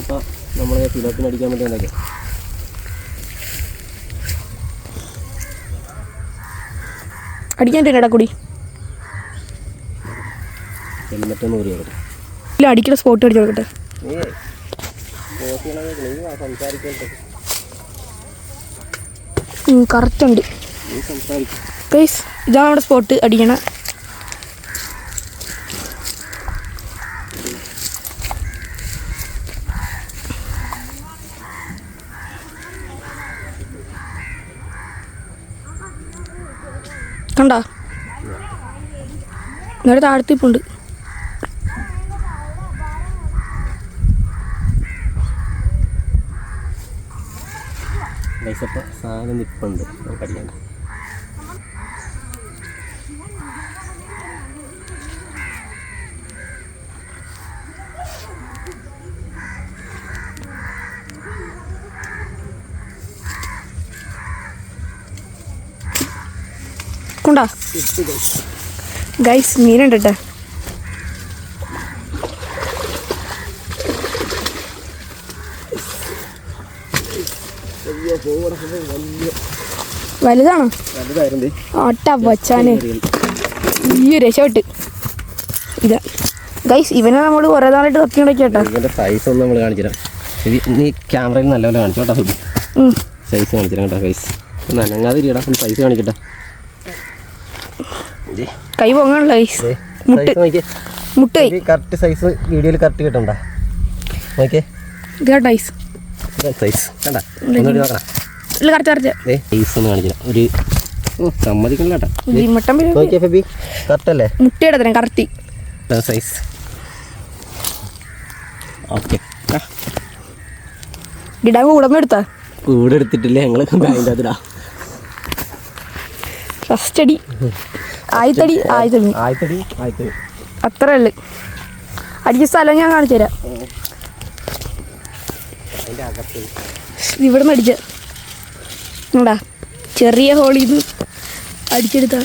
അപ്പോൾ നമ്മൾ ഫിലോപ്പിന് അടിക്കാൻ വേണ്ടി അടിക്കാൻ കൂടി. ഇല്ല അടിക്കുന്ന സ്പോട്ട് അടിച്ചു കൊടുക്കട്ടെ. കറക്റ്റ് ഉണ്ട്. ഇതാണ് നമ്മുടെ സ്പോട്ട് അടിക്കണ. കണ്ടാ? നേരെ താഴ്ത്തിപ്പുണ്ട്. സാധനം നിൽപ്പുണ്ട് നമുക്ക് കൊണ്ടാ ഗൈസ് മീനുണ്ട് കേട്ടോ വലുതാണോ ഒട്ട വച്ചാന്. ഈ രക്ഷപ്പെട്ട്. ഇതാ. ഗൈസ് ഇവനെ നമ്മൾ കുറേ നാളായിട്ട് തപ്പി ഉണ്ടാക്കി കേട്ടോ ഇതിന്റെ സൈസ് ഒന്ന് നമ്മൾ കാണിച്ചിരാം ഇത് നീ ക്യാമറയിൽ നല്ലപോലെ കാണിച്ചോട്ടാ. സൈസ് കാണിച്ചിരാം കേട്ടോ ഗൈസ് നനങ്ങാതിരിക്കടാ സൈസ് കാണിക്കട്ടെ. കൈ പൊങ്ങാണല്ലോ മുട്ട്. മുട്ട് കറക്റ്റ് സൈസ് വീഡിയോയിൽ കറക്റ്റ് കിട്ടണ്ട. സൈസ് ഗൈസ് സൈസ് കണ്ട. ഇല്ല കറക്റ്റ് സൈസ് ഒന്ന് കാണിച്ചില്ല ഒരു ബിരിയാണി. നോക്കിയേ ഫെബി. കറക്റ്റ് അല്ലേ? മുട്ടയുടെ തരാം കറക്റ്റ് സൈസ് ഓക്കെ ഇടാൻ കൂടെ എടുത്താ? കൂടെ എടുത്തിട്ടില്ല? ഞങ്ങൾ അതിന്റെ ഫസ്റ്റ് അടി ആയിത്തടി ആയിത്തടി. ആയിത്തടി ആയിത്തടി. അത്ര ഉള്ളു. അടിച്ച സ്ഥലം ഞാൻ കാണിച്ചു തരാം. ഇവിടെ നിന്ന് അടിച്ച. എന്താ ചെറിയ ഹോളിൽ നിന്ന് അടിച്ചെടുത്ത.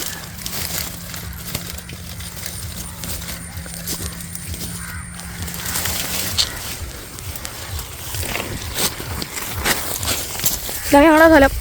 ഇതാണ് ഞങ്ങളുടെ സ്ഥലം.